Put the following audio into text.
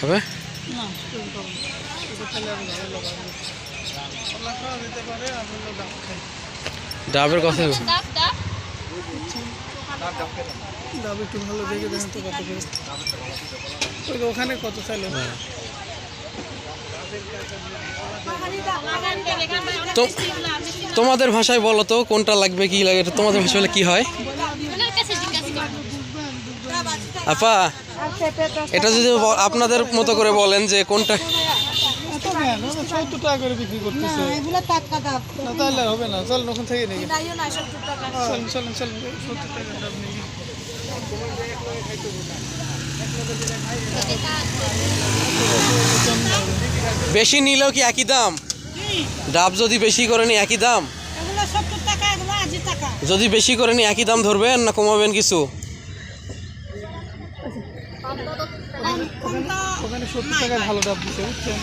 হবে? ডাবের কথা ডাব ডাব। ডাব একটু ভালো দেখে দেখেন তো কত করে। ওখানে কত চাইলো তো তোমাদের ভাষায় বলো তো কোনটা লাগবে কি লাগে এটা তোমাদের ভাষায় বলে কি হয়? আপা এটা যদি আপনাদের মতো করে বলেন যে কোনটা বেশি নিলেও কি একই দাম? ডাব যদি বেশি করে নি একই দাম? এগুলো সত্তর টাকা এগুলো আশি টাকা। যদি বেশি করে নি একই দাম ধরবেন না কমাবেন কিছু? ভালো ডাব দিচ্ছে বুঝছেন?